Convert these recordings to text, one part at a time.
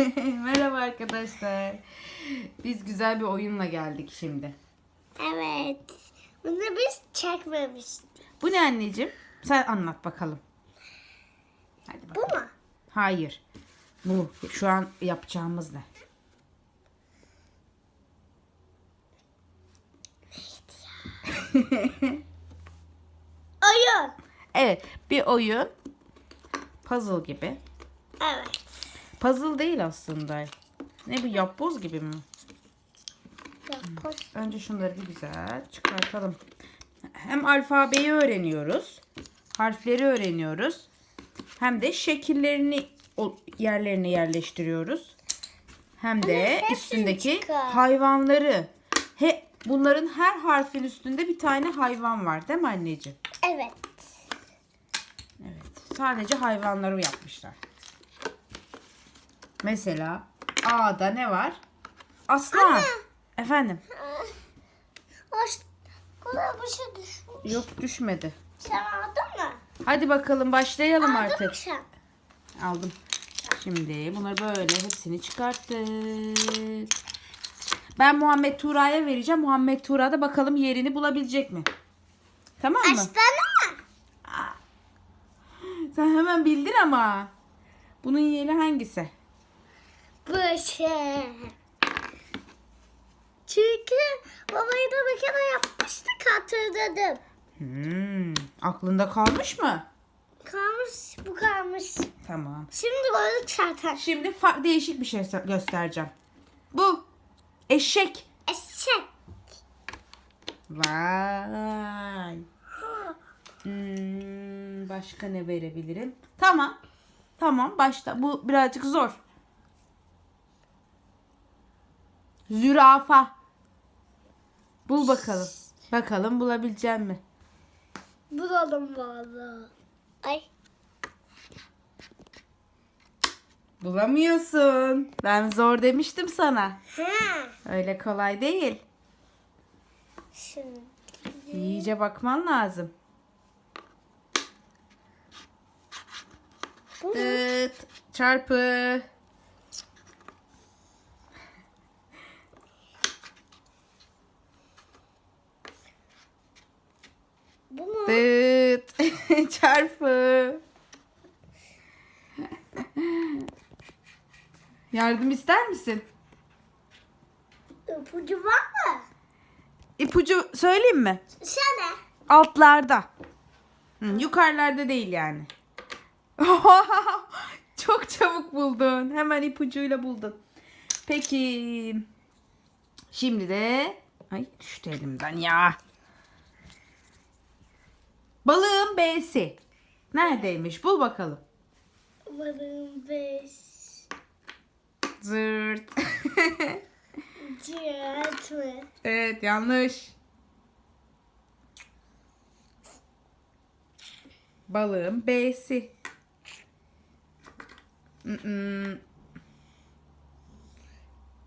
Merhaba arkadaşlar. Biz güzel bir oyunla geldik şimdi. Evet. Bunu biz çekmemiştik. Bu ne anneciğim? Sen anlat bakalım. Hadi Bu bakalım. mu? Hayır. Bu şu an yapacağımız ne? Oyun. Evet, bir oyun. Puzzle gibi. Evet. Puzzle değil aslında. Ne bu yapboz gibi mi? Yapboz. Önce şunları bir güzel çıkartalım. Hem alfabeyi öğreniyoruz. Harfleri öğreniyoruz. Hem de şekillerini yerlerine yerleştiriyoruz. Hem de üstündeki çıkar. hayvanları. He, bunların her harfin üstünde bir tane hayvan var değil mi anneciğim? Evet. Evet. Sadece hayvanları yapmışlar. Mesela A'da ne var? Aslan. Anne. Efendim? Hoş. Bir şey düşmüş. Yok düşmedi. Sen aldın mı? Hadi bakalım başlayalım Aldın artık. mı sen? Aldım. Şimdi bunları böyle hepsini çıkarttık. Ben Muhammed Tuğra'ya vereceğim. Muhammed Tuğra da bakalım yerini bulabilecek mi? Tamam mı? Aslanı mı? Sen hemen bildin ama. Bunun yeri hangisi? Bu şey. Çünkü babayı da bir kere yapmıştık hatırladım. Hmm, aklında kalmış mı? Kalmış bu kalmış. Tamam. Şimdi böyle zaten. Şimdi değişik bir şey göstereceğim. Bu eşek. Eşek. Vay. Hmm, başka ne verebilirim? Tamam. Tamam başta. Bu birazcık zor. Zürafa. Bul bakalım. Bakalım bulabilecek mi? Bulalım valla. Ay. Bulamıyorsun. Ben zor demiştim sana. Ha. Öyle kolay değil. Şimdi. İyice bakman lazım. Bu mu? Çarpı. Bu mu? Tıt, çarpı. Yardım ister misin? İpucu var mı? İpucu söyleyeyim mi? Sana. Altlarda. Hı, yukarılarda değil yani. Çok çabuk buldun. Hemen ipucuyla buldun. Peki. Şimdi de ay düştü elimden ya. Balığın B'si. Neredeymiş? Bul bakalım. Balığın beş. Zırt. Cihat mı? evet yanlış. Balığın B'si.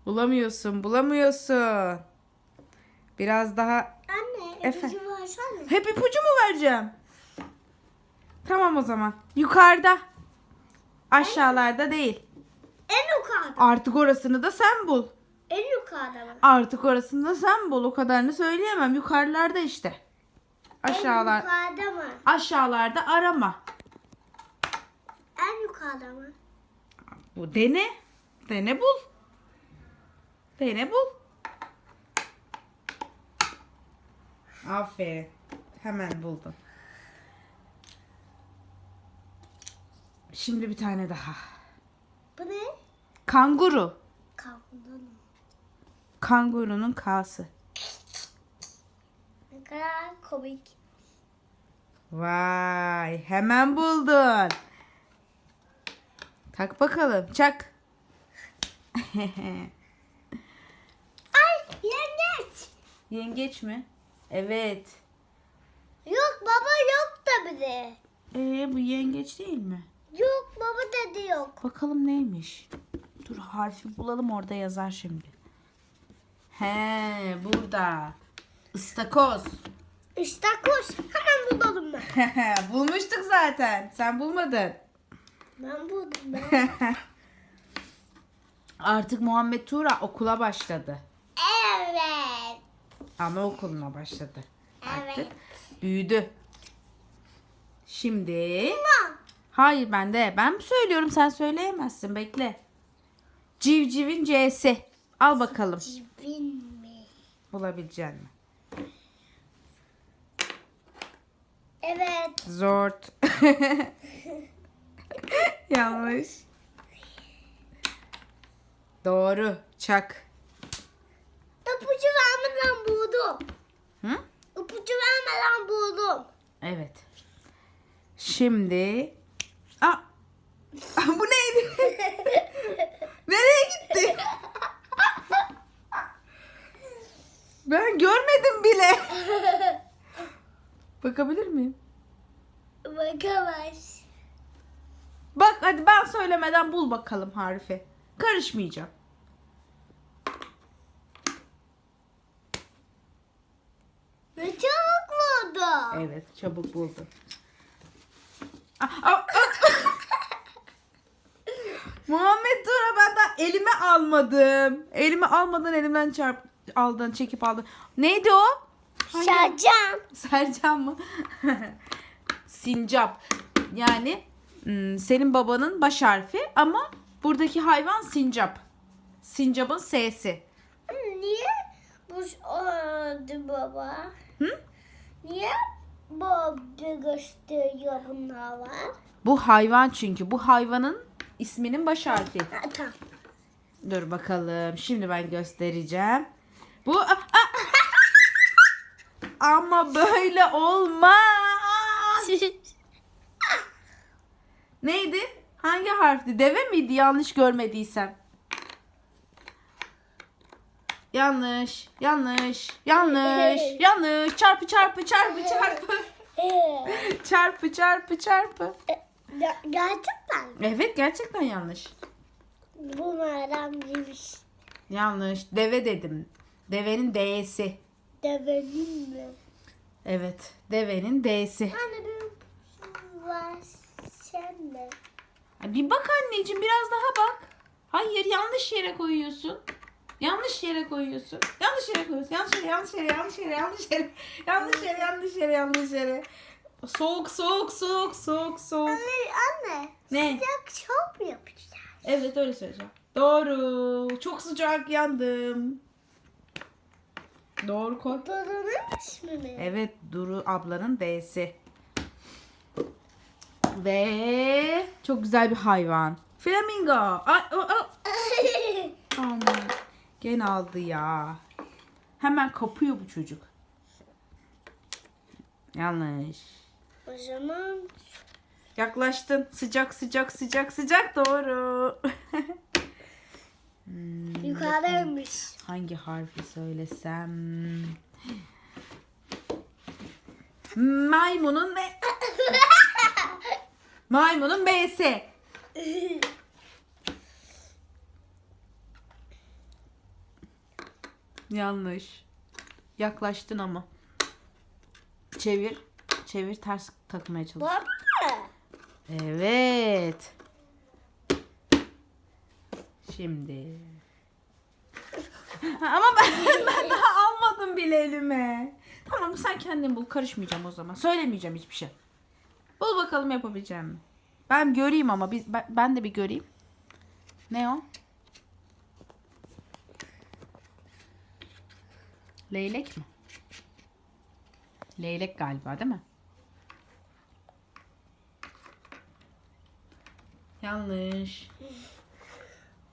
Bulamıyorsun, bulamıyorsun. Biraz daha Anne Efendim? Versene. hep ipucu mu vereceğim? Tamam o zaman. Yukarıda. Aşağılarda değil. En yukarıda. Artık orasını da sen bul. En yukarıda mı? Artık orasını da sen bul. O kadarını söyleyemem. Yukarılarda işte. Aşağılar. En yukarıda mı? Aşağılarda arama. En yukarıda mı? Bu dene. Dene bul. Dene bul. Aferin. Hemen buldun. Şimdi bir tane daha. Bu ne? Kanguru. Mı? Kangurunun kası. Ne kadar komik. Vay, hemen buldun. Tak bakalım, çak. Ay yengeç. Yengeç mi? Evet. Yok baba yok da bile. Ee, bu yengeç değil mi? Yok baba dedi yok. Bakalım neymiş? Dur harfi bulalım orada yazar şimdi. He, burada. Istakoz. İstakoz. Hemen bulalım ben. Bulmuştuk zaten. Sen bulmadın. Ben buldum ben. Artık Muhammed Tuğra okula başladı. Evet. Anaokuluna başladı. Artık Evet. büyüdü. Şimdi hayır ben de ben mi söylüyorum sen söyleyemezsin bekle. Civcivin C'si. Al bakalım cibin mi? bulabilecek mi? Evet. Zort. Yanlış. Doğru. Çak. İpucu vermeden buldum. Hı? İpucu vermeden buldum. Evet. Şimdi Aa! Bu neydi? Nereye gitti? Ben görmedim bile. Bakabilir miyim? Bakamaz. Bak hadi ben söylemeden bul bakalım harfi. Karışmayacağım. Ne çabuk buldu. Evet çabuk buldum. Aa, aa, aa. Muhammed Tura ben daha elime almadım. Elime almadan elimden çarp aldın çekip aldın. Neydi o? Şacan. Sercan mı? Sincap. Yani hmm, senin babanın baş harfi ama buradaki hayvan sincap. Sincap'ın S'si. Niye bu oldu baba? Hı? Niye baba gösteriyor bunlar var? Bu hayvan çünkü. Bu hayvanın isminin baş harfi. Ha, tamam. Dur bakalım. Şimdi ben göstereceğim. Bu ama böyle olmaz. Neydi? Hangi harfti? Deve miydi? Yanlış görmediysem. Yanlış. Yanlış. Yanlış. Yanlış. Çarpı çarpı çarpı çarpı. çarpı çarpı çarpı. Ger- Gerçekten Evet gerçekten yanlış. bunlardan birmiş. Yanlış. Deve dedim. Devenin D'si. Devenin mi? Evet. Devenin D'si. Anne bir var sen mi? Bir bak anneciğim biraz daha bak. Hayır yanlış yere koyuyorsun. Yanlış yere koyuyorsun. Yanlış yere koyuyorsun. Yanlış yere, yanlış yere, yanlış yere, yanlış yere. Yanlış yere, yanlış yere, yanlış yere. Soğuk, soğuk, soğuk, soğuk, soğuk. Anne, anne. Ne? Sıcak çok mu yapacağız? Evet öyle söyleyeceğim. Doğru. Çok sıcak yandım. Doğru koy. Dudu'nun ismi mi? Evet Duru ablanın D'si. Ve çok güzel bir hayvan. Flamingo. Ay, o, o. Aman. Gene aldı ya. Hemen kapıyor bu çocuk. Yanlış. o zaman Yaklaştın. Sıcak sıcak sıcak sıcak doğru. Hmm, yukarıdaymış. hangi harfi söylesem? Maymunun ne? Maymunun B'si. Yanlış. Yaklaştın ama. Çevir. Çevir ters takmaya çalış. Baba. Evet. Şimdi. Ha, Ama ben, ben daha almadım bile elime. Tamam sen kendin bul. Karışmayacağım o zaman. Söylemeyeceğim hiçbir şey. Bul bakalım yapabileceğim mi? Ben göreyim ama biz ben, ben de bir göreyim. Ne o? Leylek mi? Leylek galiba değil mi? Yanlış.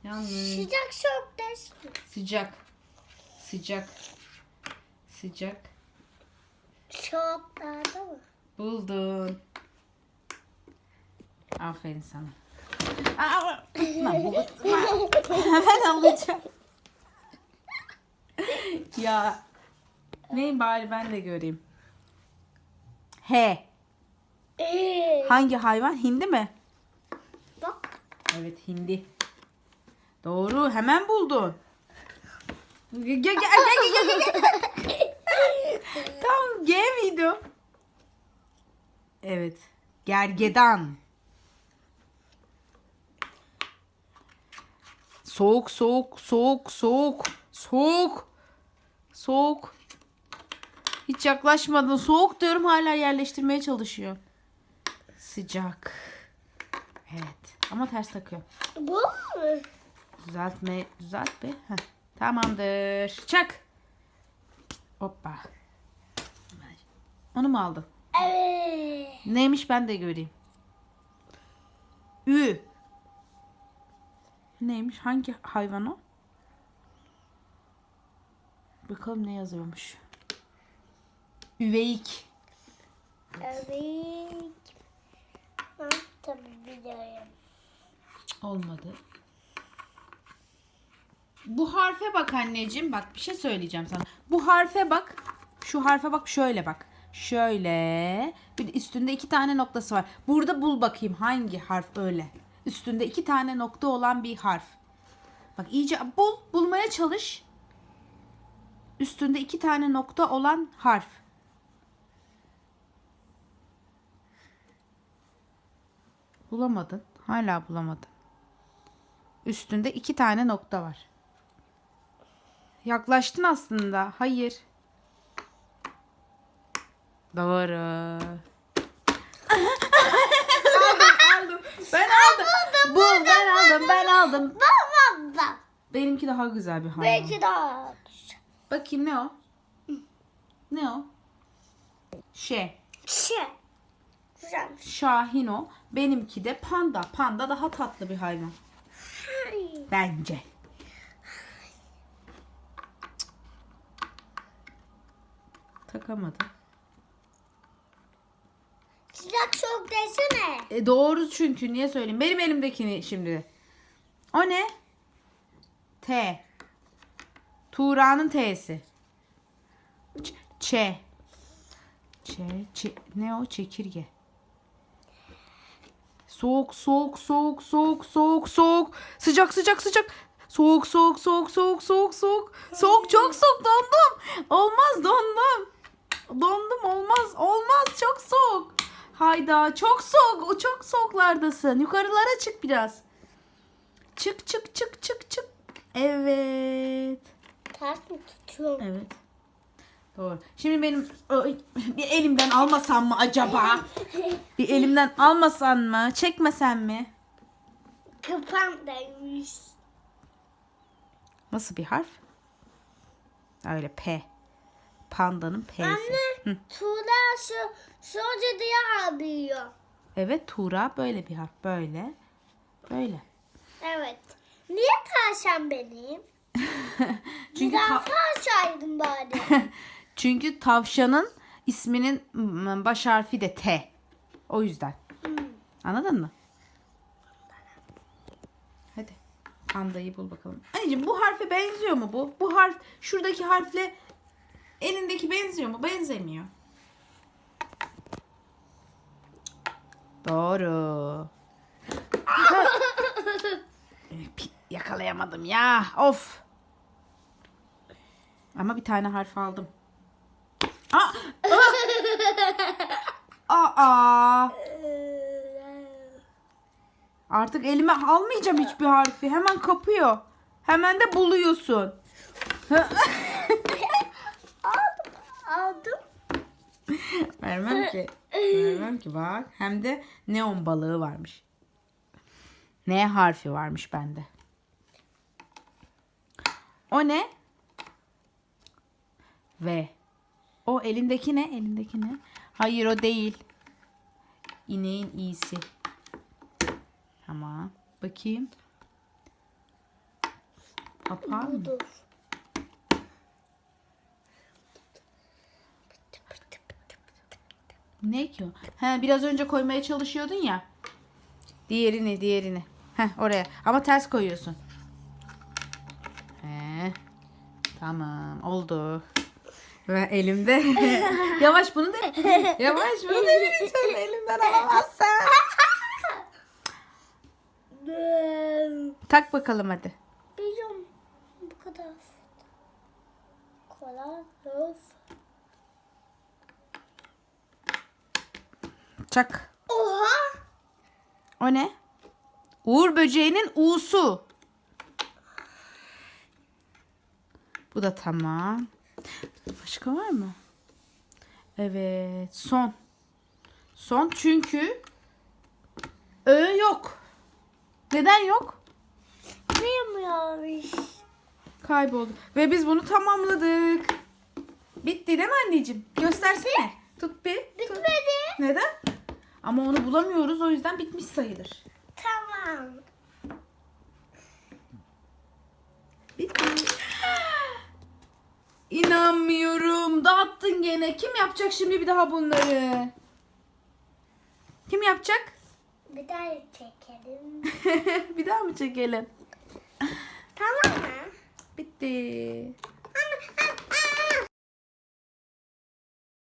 Yanlış. Sıcak çok deşti. Sıcak. Sıcak. Sıcak. Çok nerede mı? Buldun. Aferin sana. Aa, lan bu- Hemen alacağım. ya. Ne bari ben de göreyim. He. Ee, Hangi hayvan? Hindi mi? bak. Evet hindi. Doğru hemen buldun. Gel gel gel gel gel. gel. Tam G miydi o? Evet. Gergedan. Soğuk soğuk soğuk soğuk soğuk soğuk. Hiç yaklaşmadın. Soğuk diyorum hala yerleştirmeye çalışıyor. Sıcak. Evet. Ama ters takıyor. Bu mu? Düzeltme, düzelt be. Heh. Tamamdır. Çak. Hoppa. Onu mu aldın? Evet. Neymiş ben de göreyim. Ü. Neymiş? Hangi hayvan o? Bakalım ne yazıyormuş. Üveyik. Evet. Ha, tabii biliyorum. Olmadı. Bu harfe bak anneciğim. Bak bir şey söyleyeceğim sana. Bu harfe bak. Şu harfe bak şöyle bak. Şöyle. Bir de üstünde iki tane noktası var. Burada bul bakayım hangi harf öyle. Üstünde iki tane nokta olan bir harf. Bak iyice bul. Bulmaya çalış. Üstünde iki tane nokta olan harf. Bulamadın. Hala bulamadın. Üstünde iki tane nokta var. Yaklaştın aslında. Hayır. Doğru. aldım. Ben aldım. Bu ben aldım. Ben aldım. Baba baba. Benimki daha güzel bir hayvan. Belki daha. Bakayım ne o? Ne o? Şey. Şey. Güzel. Şahin o. Benimki de panda. Panda daha tatlı bir hayvan. Ay. Bence. Takamadım. Sıcak soğuk desene. E doğru çünkü niye söyleyeyim? Benim elimdekini şimdi. O ne? T. Tuğra'nın T'si. Ç. Ç. Ç. Ç- Ne o? Çekirge. Soğuk, soğuk, soğuk, soğuk, soğuk, soğuk. Sıcak, sıcak, sıcak. Soğuk, soğuk, soğuk, soğuk, soğuk, soğuk. Soğuk, çok soğuk. Dondum. Olmaz, dondum. Dondum, olmaz, olmaz. Çok soğuk. Hayda, çok soğuk. Çok soğuklardasın. Yukarılara çık biraz. Çık, çık, çık, çık, çık. Evet. Ters mi tutuyorum? Evet. Doğru. Şimdi benim Ay, bir elimden almasam mı acaba? Bir elimden almasan mı? Çekmesen mi? Kafamdaymış. Nasıl bir harf? Öyle P. Pandanın P'si. Anne, Tuğla şu soca diye ağlıyor. Evet Tuğra böyle bir harf. Böyle. Böyle. Evet. Niye tavşan benim? Çünkü Daha ta- bari. çünkü tavşanın isminin baş harfi de T. O yüzden. Anladın mı? Hadi. Pandayı bul bakalım. Anneciğim bu harfe benziyor mu bu? Bu harf şuradaki harfle elindeki benziyor mu? Benzemiyor. Doğru. Yakalayamadım ya. Of. Ama bir tane harf aldım. Aa! Aa! Aa! Artık elime almayacağım hiçbir harfi. Hemen kapıyor. Hemen de buluyorsun. aldım. Aldım. Vermem ki. Vermem ki bak. Hem de neon balığı varmış. N harfi varmış bende. O ne? V. O elindeki ne? Elindeki ne? Hayır o değil. İneğin iyisi. Tamam. Bakayım. Papağan mı? Ne ki o? He, biraz önce koymaya çalışıyordun ya. Diğerini, diğerini. Heh, oraya. Ama ters koyuyorsun. He. Tamam, oldu. Ve elimde. Yavaş bunu da. Yavaş bunu da lütfen elimden alamazsın. Tak bakalım hadi. Biliyorum. Bu kadar. Kolay. Çak. Oha. O ne? Uğur böceğinin u'su. Bu da tamam. Başka var mı? Evet. Son. Son çünkü Ö yok. Neden yok? Bilmiyormuş. Kayboldu. Ve biz bunu tamamladık. Bitti değil mi anneciğim? Göstersene. Tut bir. Tut. Bitmedi. Neden? Ama onu bulamıyoruz o yüzden bitmiş sayılır. Tamam. İnanmıyorum. Dağıttın gene. Kim yapacak şimdi bir daha bunları? Kim yapacak? Bir daha çekelim. bir daha mı çekelim? tamam mı? Bitti.